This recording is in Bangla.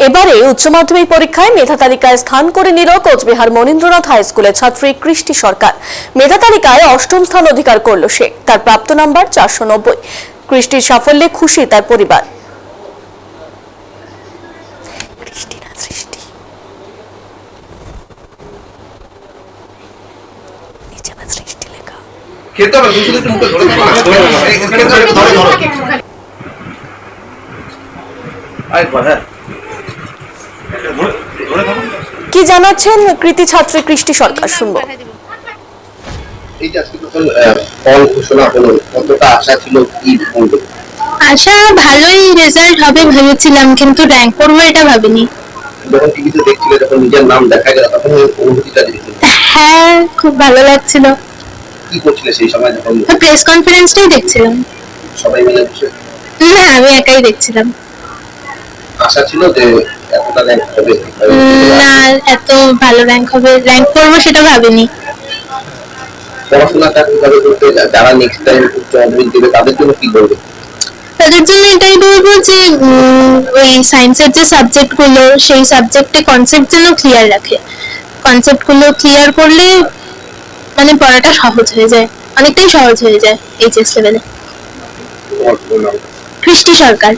এবারে উচ্চ মাধ্যমিক পরীক্ষায় মেধা তালিকায় স্থান করে নিল কোচবিহার মনীন্দ্রনাথ হাই স্কুলের ছাত্রী কৃষ্টি সরকার। মেধা তালিকায় অষ্টম স্থান অধিকার করল সে। তার প্রাপ্ত নাম্বার চারশো নব্বই। কৃষ্টির সাফল্যে খুশি তার পরিবার। খেতে হবে ধরে ধরে ধরো। আরেকবার, হ্যাঁ। ধরে- ধরে থাকো। কি জানাচ্ছেন কৃতি ছাত্রী কৃষ্টি সরকার? শুনব। ফল ঘোষণা হলো কতটা আশা ছিল কি আশা ভালোই রেজাল্ট হবে ভেবেছিলাম কিন্তু র্যাঙ্ক করব এটা ভাবিনি। যখন টিভিতে দেখছিলে যখন নিজের নাম দেখা গেল তখন ওই অনুভূতিটা হ্যাঁ খুব ভালো লাগছিল। কি করছিলে সেই সময় যখন প্রেস কনফারেন্সটাই দেখছিলাম। সবাই মিলে বসে। না আমি একাই দেখছিলাম। আশা ছিল যে এতটা র্যাঙ্ক হবে। না এত ভালো র্যাঙ্ক হবে। র্যাঙ্ক করব সেটা ভাবিনি। পড়াশোনাটা কীভাবে করতে যারা নেক্সট টাইম দেবে তাদের জন্য কি করবে তাদের জন্য এটাই বলব যে ওই সায়েন্সের যে সাবজেক্টগুলো সেই সাবজেক্টে কনসেপ্ট যেন ক্লিয়ার রাখে। কনসেপ্টগুলো ক্লিয়ার করলে মানে পড়াটা সহজ হয়ে যায়। অনেকটাই সহজ হয়ে যায় এইচএস লেভেলে কৃষ্টি সরকার।